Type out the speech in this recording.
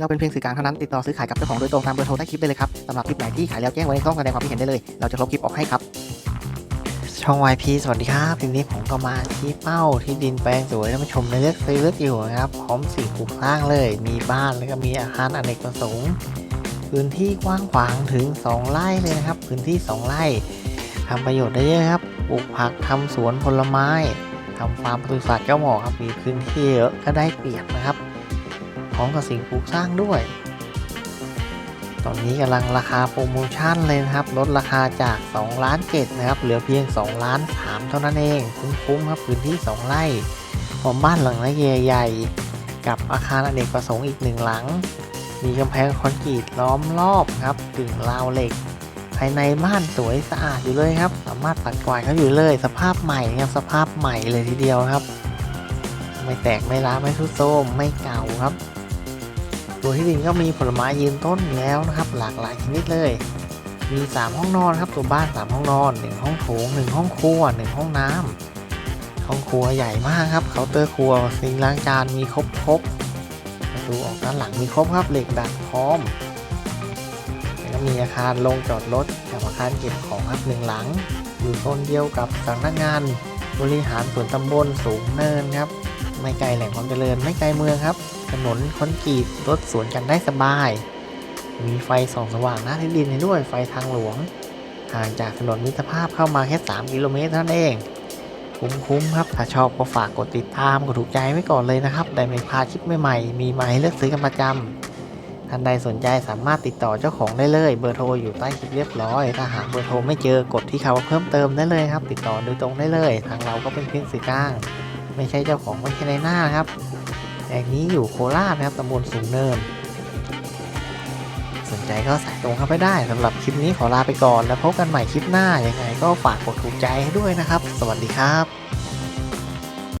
เราเป็นเพียงสื่อกลางเท่านั้นติดต่อซื้อขายกับเจ้าของโดยตรงตามเบอร์โทรใต้คลิปได้เลยครับสำหรับคลิปไหนที่ขายแล้วแจ้งไว้ในช่องแสดงความคิดเห็นได้เลย เราจะลบคลิปออกให้ครับ ช่อง YP สวัสดีครับทีนี้ผมก็มาที่เป้าที่ดินแปลงสวยท่านผู้ชมในเลือกซื้อเลือกอยู่นะครับพร้อมสิ่งปลูกสร้างเลย มีบ้านแล้วก็มีอาคารอเนกประสงค์พื้นที่กว้างขวางถึง 2 ไร่เลยนะครับ พื้นที่ 2 ไร่ทำประโยชน์ได้เยอะครับปลูกผักทำสวนผลไม้ทำฟาร์มปศุสัตว์ก็เหมาะครับมีพื้นที่เยอะก็ได้เปรียบนะครับ ร้อมกับสิ่งปลูกสร้างด้วย ตอนนี้กำลังราคาโปรโมชั่นเลยนะครับ ลดราคาจาก2ล้าน7นะครับ เหลือเพียง2ล้าน3เท่านั้นเอง คุ้มๆครับพื้นที่ 2 ไร่พร้อมบ้านหลังละใหญ่ๆกับอาคารอเนกประสงค์อีกหนึ่งหลัง มีกำแพงคอนกรีตล้อมรอบครับถึงราวเหล็กภายในบ้านสวยสะอาดอยู่เลยครับ สามารถปัดกวาดเขาอยู่เลย สภาพใหม่ครับสภาพใหม่เลยทีเดียวครับ ไม่แตกไม่ร้าไม่ทุดโทรมไม่เก่าครับ ตัวที่ดินก็มีผลไม้ยืนต้นแล้วนะครับ หลากหลายชนิดเลย มี 3 ห้องนอนครับ ตัวบ้าน 3 ห้องนอน 1 ห้องโถง 1 ห้องครัว 1 ห้องน้ำห้องครัวใหญ่มากครับเคาน์เตอร์ครัวซิงล้างจานมีครบครบประตูออกด้านหลังมีครบครับเหล็กดัดพร้อมแล้วก็มีอาคารลงจอดรถกับอาคารเก็บของครับหนึ่งหลัง อยู่โซนเดียวกับสำนักงาน บริหารส่วนตำบลสูงเนินครับ ไม่ไกลแหล่งความเจริญไม่ไกลเมืองครับ ถนนคอนกรีตรถสวนกันได้สบาย มีไฟส่องสว่างหน้าที่ดินให้ด้วยไฟทางหลวง ห่างจากถนนมิตรภาพเข้ามาแค่ 3 กิโลเมตรเท่านั้นเอง คุ้มๆครับ ถ้าชอบก็ฝากกดติดตาม กดถูกใจไว้ก่อนเลยนะครับ ได้ไม่พลาดคลิปใหม่ๆ มีมาให้เลือกซื้อกันประจำท่านใดสนใจสามารถติดต่อเจ้าของได้เลย เบอร์โทรอยู่ใต้คลิปเรียบร้อย ถ้าหากเบอร์โทรไม่เจอกดที่คำว่าเพิ่มเติมได้เลยครับ ติดต่อโดยตรงได้เลย ทางเราก็เป็นเพียงสื่อกลาง ไม่ใช่เจ้าของไม่ใช่ในหน้านะครับแห่งนี้อยู่โคราชนะครับตำบลสูงเนิน สนใจก็สายตรงเข้าไปได้สำหรับคลิปนี้ขอลาไปก่อน แล้วพบกันใหม่คลิปหน้ายังไงก็ฝากกดถูกใจให้ด้วยนะครับ สวัสดีครับ